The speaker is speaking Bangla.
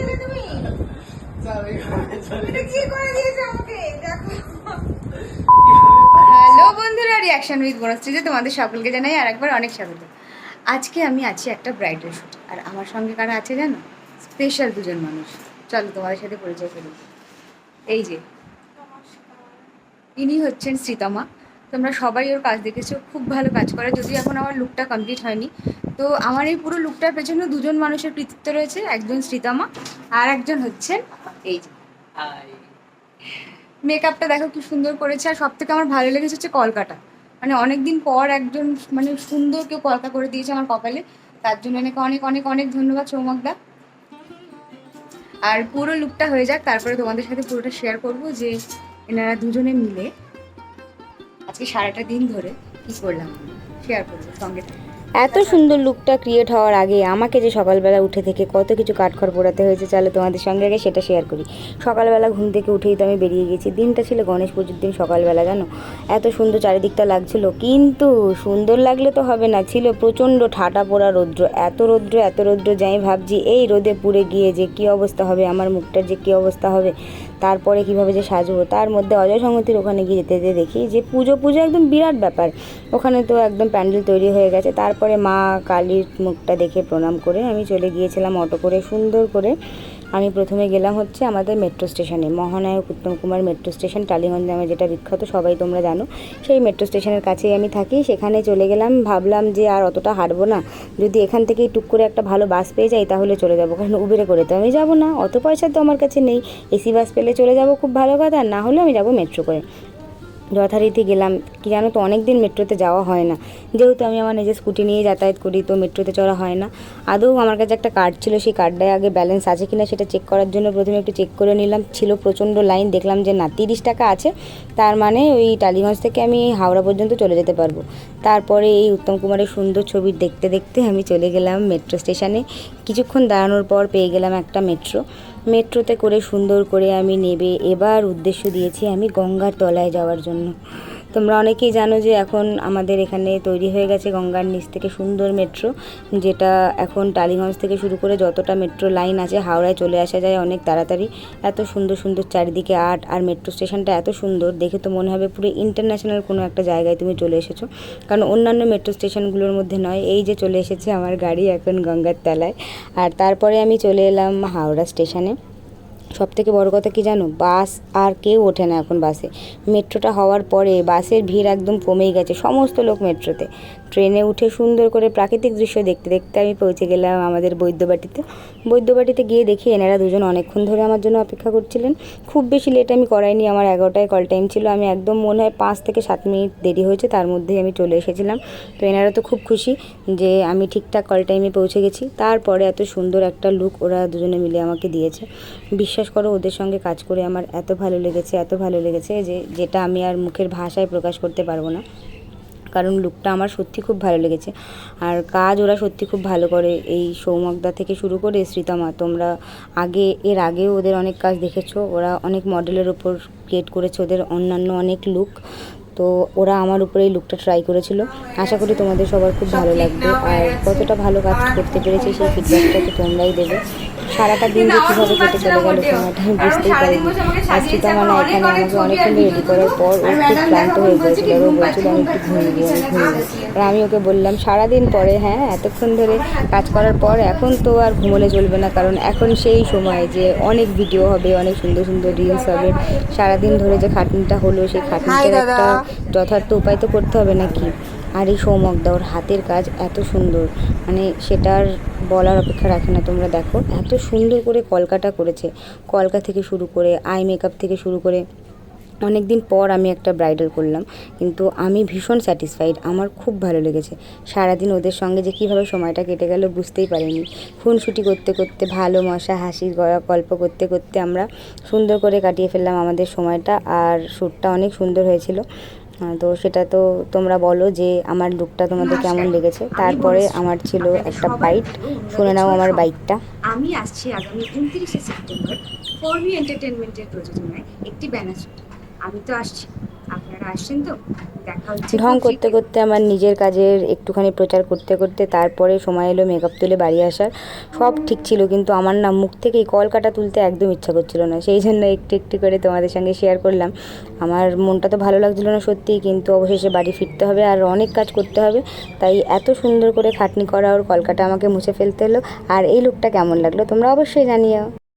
এলে তুমি হ্যালো বন্ধুরা রিয়াকশন উইথ বনশ্রীতে তোমাদের সকলকে জানাই আর একবার অনেক স্বাগত। আজকে আমি আছি একটা ব্রাইডাল শ্যুট আর আমার সঙ্গে কারা আছে জানো? স্পেশাল দুজন মানুষ। চলো তোমাদের সাথে পরিচয় করি এই যে, ইনি হচ্ছেন শ্রীতমা। তোমরা সবাই ওর কাজ দেখেছ খুব ভালো কাজ করে যদি এখন আমার লুকটা কমপ্লিট হয়নি। তো আমার এই পুরো লুকটার পেছনে দুজন মানুষের কৃতিত্ব রয়েছে একজন শ্রীতমা আর একজন হচ্ছেন এই যে। মেকআপটা দেখো কি সুন্দর করেছে আর সব থেকে আমার ভালো লেগেছে হচ্ছে কলকাটা মানে অনেকদিন পর একজন মানে সুন্দর কেউ কলকা করে দিয়েছে আমার কপালে তার জন্য এনেকে অনেক অনেক অনেক ধন্যবাদ সৌমকদা আর পুরো লুকটা হয়ে যাক তারপরে তোমাদের সাথে পুরোটা শেয়ার করব যে এনারা দুজনে মিলে আজকে সারাটা দিন ধরে কি করলাম? শেয়ার করব, সঙ্গে এত সুন্দর লুকটা ক্রিয়েট হওয়ার আগে আমাকে যে সকালবেলা উঠে থেকে কত কিছু কাঠখড় পোড়াতে হয়েছে, চলো তোমাদের সঙ্গে আগে সেটা শেয়ার করি। সকালবেলা ঘুম থেকে উঠেই তো আমি বেরিয়ে গেছি। দিনটা ছিল গণেশ পুজোর দিন সকালবেলা, জানো? এত সুন্দর চারিদিকটা লাগছিল, কিন্তু সুন্দর লাগলে তো হবে না। ছিল প্রচণ্ড ঠাটা পোড়া রৌদ্র, এত রৌদ্র এত রৌদ্র, যাই ভাবছি এই রোদে পুড়ে গিয়ে যে কী অবস্থা হবে, আমার মুখটার যে কী অবস্থা হবে তারপরে কীভাবে যে সাজবো, তার মধ্যে অজয় সংগতির ওখানে গিয়ে যেতে যেতে দেখি যে পুজো পুজো একদম বিরাট ব্যাপার। ওখানে তো একদম প্যান্ডেল তৈরি হয়ে গেছে। তারপরে মা কালীর মুখটা দেখে প্রণাম করে আমি চলে গিয়েছিলাম অটো করে, সুন্দর করে। আমি প্রথমে গেলাম হচ্ছে আমাদের মেট্রো স্টেশনে মহানায়ক উত্তম কুমার মেট্রো স্টেশন টালিগঞ্জ নামে যেটা বিখ্যাত, সবাই তোমরা জানো। সেই মেট্রো স্টেশনের কাছেই আমি থাকি, সেখানে চলে গেলাম, ভাবলাম যে আর অতটা হাঁটবো না, যদি এখান থেকেই টুক করে একটা ভালো বাস পেয়ে যাই, তাহলে চলে যাব, কারণ উবেরে করে তো আমি যাব না, অত পয়সা তো আমার কাছে নেই। এসি বাস পেলে চলে যাব, খুব ভালো কথা, না হলে আমি যাব মেট্রো করে। যথারীতি গেলাম। কি জানো তো অনেক দিন মেট্রোতে যাওয়া হয় না। যেহেতু আমি আমার নিজের স্কুটি নিয়ে যাতায়াত করি, তো মেট্রোতে চড়া হয় না। আদৌ আমার কাছে একটা কার্ড ছিল, সেই কার্ডটায় আগে ব্যালেন্স আছে কিনা সেটা চেক করার জন্য প্রথমে একটু চেক করে নিলাম। ছিল প্রচণ্ড লাইন দেখলাম যে না, তিরিশ টাকা আছে। তার মানে ওই টালিগঞ্জ থেকে আমি হাওড়া পর্যন্ত চলে যেতে পারব। তারপরে এই উত্তম কুমারের সুন্দর ছবি দেখতে দেখতে আমি চলে গেলাম মেট্রো স্টেশনে। কিছুক্ষণ দাঁড়ানোর পর পেয়ে গেলাম একটা মেট্রো। মেট্রোতে করে সুন্দর করে আমি নেবে, এবার উদ্দেশ্য দিয়েছি আমি গঙ্গার তলায় যাওয়ার জন্য। তোমরা অনেকেই জানো যে এখন আমাদের এখানে তৈরি হয়ে গেছে গঙ্গার নিচ থেকে সুন্দর মেট্রো, যেটা এখন টালিগঞ্জ থেকে শুরু করে যতটা মেট্রো লাইন আছে হাওড়ায় চলে আসা যায় অনেক তাড়াতাড়ি। এত সুন্দর সুন্দর চারিদিকে আর্ট আর মেট্রো স্টেশনটা এত সুন্দর, দেখে তো মনে হবে পুরো ইন্টারন্যাশনাল কোনো একটা জায়গায় তুমি চলে এসেছ। কারণ অন্যান্য মেট্রো স্টেশনগুলোর মধ্যে নয়, এই যে চলে এসেছে আমার গাড়ি এখন গঙ্গার তলায়। আর তারপরে আমি চলে এলাম হাওড়া স্টেশনে। সব থেকে বড় কথা কি জানো? বাস আর কেউ ওঠে না এখন বাসে। মেট্রোটা হওয়ার পরে বাসের ভিড় একদম কমেই গেছে, সমস্ত লোক মেট্রোতে। ট্রেনে উঠে সুন্দর করে প্রাকৃতিক দৃশ্য দেখতে দেখতে আমি পৌঁছে গেলাম আমাদের বৈদ্যবাটিতে। বৈদ্যবাটিতে গিয়ে দেখি এনারা দুজন অনেকক্ষণ ধরে আমার জন্য অপেক্ষা করছিলেন। খুব বেশি লেট আমি করাইনি, আমার এগারোটায় কল টাইম ছিল। আমি একদম মনে হয় পাঁচ থেকে সাত মিনিট দেরি হয়েছে, তার মধ্যেই আমি চলে এসেছিলাম। তো এনারা তো খুব খুশি যে আমি ঠিকঠাক কল টাইমে পৌঁছে গেছি। তারপরে এত সুন্দর একটা লুক ওরা দুজনে মিলে আমাকে দিয়েছে। বিশ্বাস করো, ওদের সঙ্গে কাজ করে আমার এত ভালো লেগেছে, এত ভালো লেগেছে যে যেটা আমি আর মুখের ভাষায় প্রকাশ করতে পারব না। কারণ লুকটা আমার সত্যি খুব ভালো লেগেছে। আর কাজ ওরা সত্যি খুব ভালো করে। এই সৌমকদা থেকে শুরু করে শ্রীতমা, তোমরা আগে, এর আগেও ওদের অনেক কাজ দেখেছ। ওরা অনেক মডেলের ওপর ক্রিয়েট করেছে ওদের অন্যান্য অনেক লুক তো ওরা আমার উপরে এই লুকটা ট্রাই করেছিল। আশা করি তোমাদের সবার খুব ভালো লাগবে। আর কতটা ভালো কাজ করতে পেরেছি সেই ফিডব্যাকটা তো তোমরাই দেবে। সারাটা দিন যে কীভাবে কেটে চলে গেল সময়টা আমি বুঝতেই পারিনি। আর শ্রীতমা না এখানে আমাকে অনেকক্ষণ রেডি করার পর ও খুব ক্লান্ত হয়ে গেছিল ও বলছিল আমি একটু ঘুমিয়ে গিয়ে আমি ঘুমিয়ে আর আমি ওকে বললাম সারাদিন পরে হ্যাঁ এতক্ষণ ধরে কাজ করার পর এখন তো আর ঘুমোলে চলবে না কারণ এখন সেই সময় যে অনেক ভিডিও হবে অনেক সুন্দর সুন্দর রিলস হবে। সারাদিন ধরে যে খাটনিটা হলো সেই খাটনিটার একটা যথার্থ উপায় তো করতে হবে নাকি? আর এই সৌমকদা ওর হাতের কাজ এত সুন্দর। মানে সেটার বলার অপেক্ষা রাখে না, তোমরা দেখো। এত সুন্দর করে কলকাটা করেছে। কলকা থেকে শুরু করে আই মেকআপ থেকে শুরু করে অনেক দিন পর আমি একটা ব্রাইডাল করলাম, কিন্তু আমি ভীষণ স্যাটিসফাইড। আমার খুব ভালো লেগেছে। সারাদিন ওদের সঙ্গে যে কীভাবে সময়টা কেটে গেল বুঝতেই পারিনি। খুনসুটি করতে করতে, ভালো মশা, হাসির গড়া গল্প করতে করতে আমরা সুন্দর করে কাটিয়ে ফেললাম আমাদের সময়টা, আর শ্যুটটা অনেক সুন্দর হয়েছিল। তো সেটা তো তোমরা বলো যে আমার লুকটা তোমাদের কেমন লেগেছে। তারপরে আমার ছিল একটা বাইট শুনে নাও আমার বাইকটা আমি আসছি আগামী উনত্রিশে সেপ্টেম্বর। ফোর এন্টারটেনমেন্টের প্রযোজনায় একটি ব্যানার আমি তো আসছি। আপনারা আসছেন তো? দেখা হচ্ছে ঢং করতে করতে আমার নিজের কাজের একটুখানি প্রচার করতে করতে তারপরে সময় এলো মেকআপ তুলে বাড়ি আসার। সব ঠিক ছিল কিন্তু আমার না মুখ থেকে এই কলকাটা তুলতে একদম ইচ্ছা করছিল না। সেই জন্য একটু একটু করে তোমাদের সঙ্গে শেয়ার করলাম। আমার মনটা তো ভালো লাগছিল না সত্যিই কিন্তু অবশেষে বাড়ি ফিরতে হবে আর অনেক কাজ করতে হবে। তাই এত সুন্দর করে খাটনি করা ওর কলকাটা আমাকে মুছে ফেলতে হলো আর এই লুকটা কেমন লাগল তোমরা অবশ্যই জানিও।